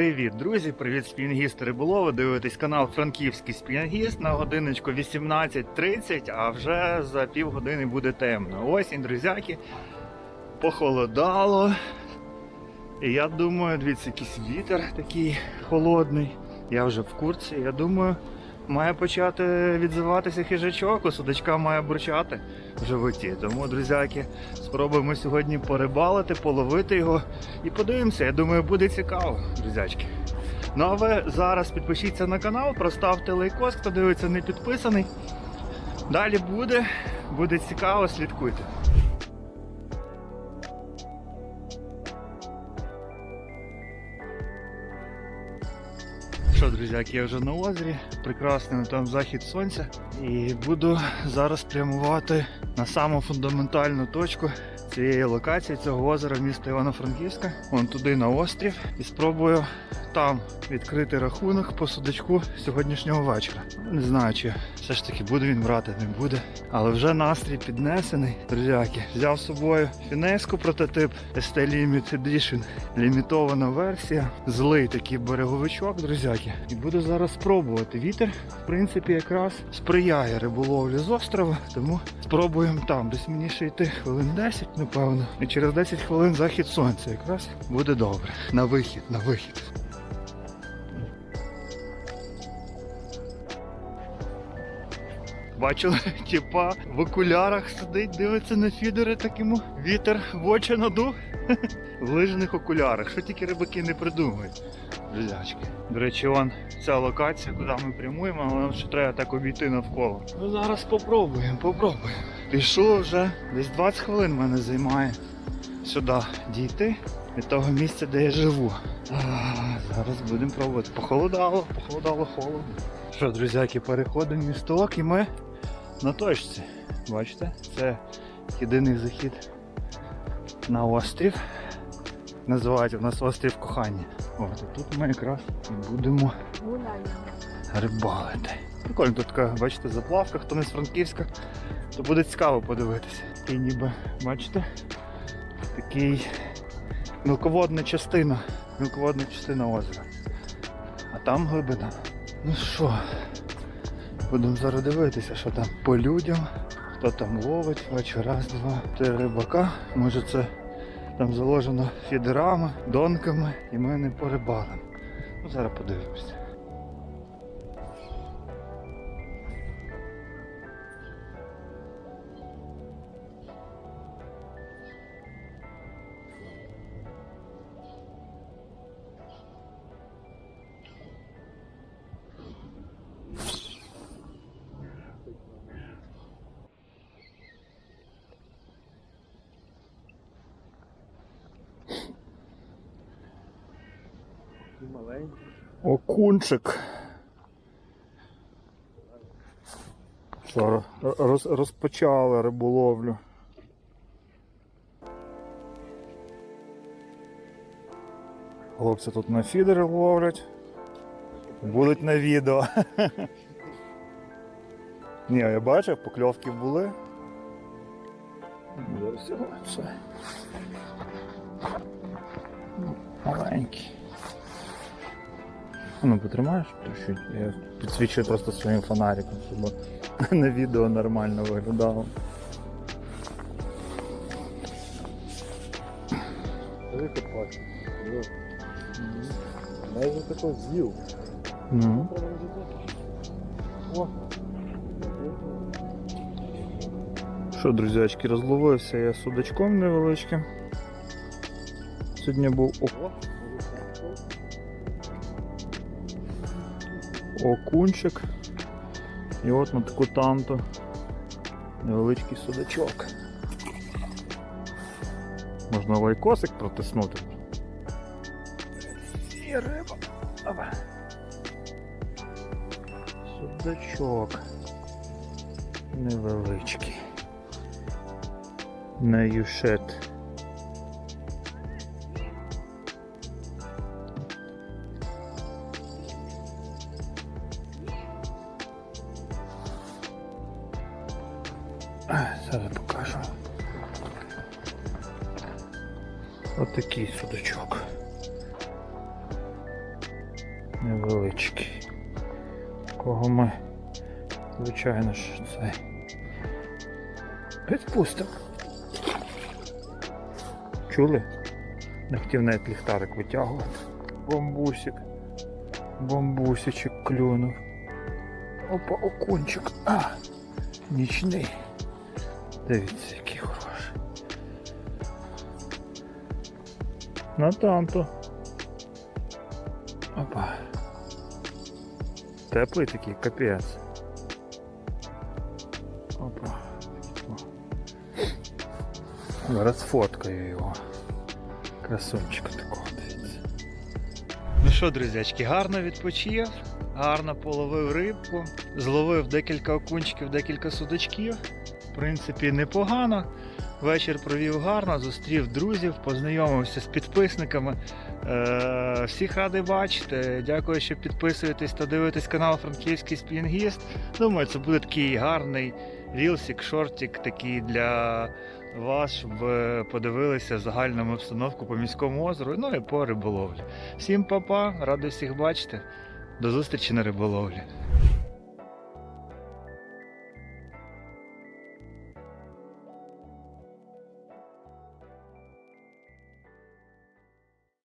Привіт, друзі! Привіт, спінгіст Риболова. Дивитесь канал Франківський спінгіст на годиночку 18.30, а вже за півгодини буде темно. Осінь, друзяки, похолодало. І я думаю, дивіться, якийсь вітер такий холодний. Я вже в курці. Я думаю, має почати відзиватися хижачок, у судачка має бурчати в животі. Тому, друзяки, спробуємо сьогодні порибалити, половити його і подивимося. Я думаю, буде цікаво, друзячки. Ну а ви зараз підпишіться на канал, проставте лайкос, хто дивиться не підписаний. Далі буде, буде цікаво, слідкуйте. Друзяки, я вже на озері, прекрасний там захід сонця. І буду зараз прямувати на саму фундаментальну точку цієї локації, цього озера міста Івано-Франківська. Вон туди на острів. І спробую там відкрити рахунок по судачку сьогоднішнього вечора. Не знаю, чи все ж таки буде він брати, не буде. Але вже настрій піднесений. Друзяки, взяв з собою фінеску прототип ST Limit Edition. Лімітована версія. Злий такий береговичок, друзяки. І буду зараз спробувати. Вітер, в принципі, якраз сприяє риболовлі з острова, тому спробуємо там. Десь мені ще йти хвилин 10, напевно. І через 10 хвилин захід сонця. Якраз буде добре. На вихід, на вихід. Бачили, тіпа в окулярах сидить, дивиться на фідери, так йому вітер в очі надув. В лижних окулярах. Що тільки рибаки не придумають. Друзячки. До речі, вон ця локація, куди ми прямуємо, але нам ще треба так обійти навколо. Ну зараз попробуємо, попробуємо. Пішов вже, десь 20 хвилин мене займає сюди дійти від того місця, де я живу. А, зараз будемо пробувати. Похолодало, похолодало холодно. Що, друзяки, переходимо місток і ми на точці. Бачите, це єдиний захід на острів. Називають у нас острів кохання. От, і тут ми якраз і будемо рибалити. Прикольно, тут така, бачите, заплавка, хто не з Франківська, то буде цікаво подивитися. Такий ніби, бачите, такий мілководна частина, мілководна частина озера. А там глибина. Ну що, будемо зараз дивитися, що там по людям, хто там ловить, бачу, раз, два, три рибака. Може це там заложено фідерами, донками і ми не порибалимо. Ну зараз подивимося. Окунчик. Що, роз, розпочали риболовлю. Хлопці тут на фідери ловлять. Будуть на відео. Ні, я бачив, покльовки були. Все. Маленький. Ну, потримаєш чуть-чуть. Я підсвічую просто своїм фонариком, щоб на відео нормально виглядало. Диви копать. Майже тако з'їв. Ну. Що, друзячки, розловився я судачком невеличким. Сьогодні був о- окунчик. І от на таку танту невеличкий судачок. Можна лайкосик протиснути. І риба. Опа. Судачок. Невеличкий. На юшет. Зараз покажу. Отакий судачок. невеличкий. Кого ми, звичайно ж, це відпустимо. Чули? Не хотів навіть ліхтарик витягувати. Бомбусик. Бомбусичок клюнув. Опа, окунчик. А, нічний. Дивіться, який хороший. На танту. Опа. Теплий такий, капець. Опа. Зараз фоткаю його. Красунчика такого, дивіться. Ну що, друзячки, гарно відпочив, гарно половив рибку, зловив декілька окунчиків, декілька судачків. В принципі, непогано. Вечір провів гарно, зустрів друзів, познайомився з підписниками. Е, всіх радий бачити. Дякую, що підписуєтесь та дивитесь канал Франківський Спінгіст. Думаю, це буде такий гарний рілсик, шортик такий для вас, щоб ви подивилися загальну обстановку по міському озеру, ну і по риболовлі. Всім па-па, радий всіх бачити. До зустрічі на риболовлі.